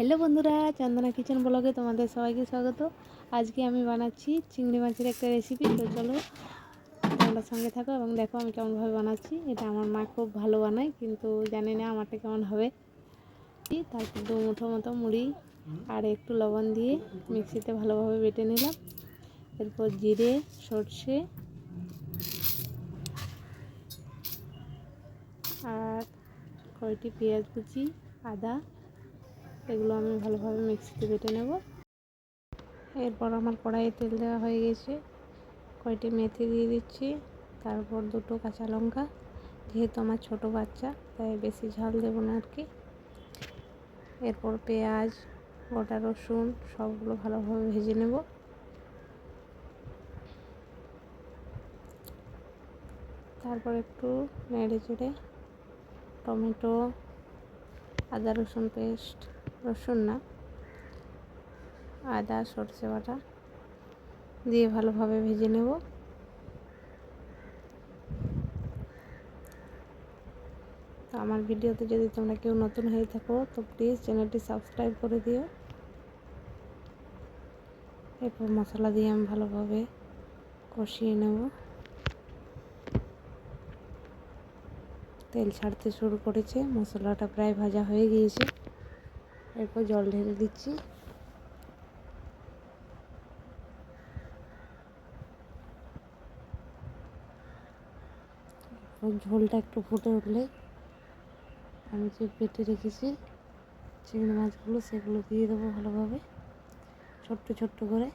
Hello বন্ধুরা, চন্দনা kitchen ব্লগে তোমাদের সবাইকে স্বাগত। আজকে আমি বানাচ্ছি চিংড়ি মাছের একটা রেসিপি তো চলো তোমরা সঙ্গে থাকো এবং দেখো আমি কেমনভাবে বানাচ্ছি। এটা আমার মা খুব ভালো বানায়, কিন্তু জানি না আমারটা কেমন হবে। তারপর দু মুঠো মতো মুড়ি আর একটু লবণ দিয়ে মিক্সিতে ভালোভাবে বেটে নিলাম। এরপর জিরে, সর্ষে আর কয়টি পেঁয়াজ কুচি, আদা এগুলো আমি ভালোভাবে মিক্সিতে বেটে নেব। এরপর আমার কড়াইয়ে তেল দেওয়া হয়ে গেছে। কয়টি মেথি দিয়ে দিচ্ছি। তারপর দুটো কাঁচা লঙ্কা, যেহেতু আমার ছোট বাচ্চা, তাই বেশি ঝাল দেবো না আর কি এরপর পেঁয়াজ, গোটা রসুন, সবগুলো ভালোভাবে ভেজে নেব। তারপর একটু নেড়ে চেড়ে টমেটো, আদা রসুন পেস্ট রসুন না। আদা, সরষে বাটা দিয়ে ভালোভাবে ভেজে নেব। তো আমার ভিডিওতে যদি তোমরা কেউ নতুন হয়ে থাকো, তো প্লিজ চ্যানেলটি সাবস্ক্রাইব করে দিও। এরপর মশলা দিয়ে আমি ভালোভাবে কষিয়ে নেব। তেল ছাড়তে শুরু করেছে, মশলাটা প্রায় ভাজা হয়ে গিয়েছে। এরপর জল ঢেলে দিচ্ছি। ঝোলটা একটু ফুটে উঠলে আমি যে পেটে রেখেছি, চিংড়ি মাছগুলো সেগুলো দিয়ে দেবো ভালোভাবে, ছোট্ট ছোট্ট করে।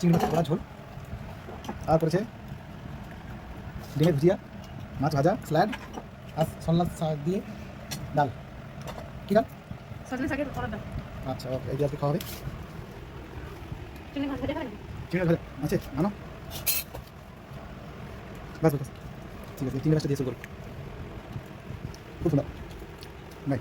চিংড়ি মাছের কড়া ঝোল। আর করেছে ডিমের ভুজিয়া মাছ ভাজা স্যালাড আর সল্লা শাক দিয়ে ডাল। কি ডাল? আচ্ছা ওকে এই আজকে খাওয়া হবে। চিংড়ি মাছ ভেজে আছে আনো। বাস বাস ঠিক আছে চিংড়ি মাছটা দিয়ে শুরু করো। খুব সুন্দর। নাই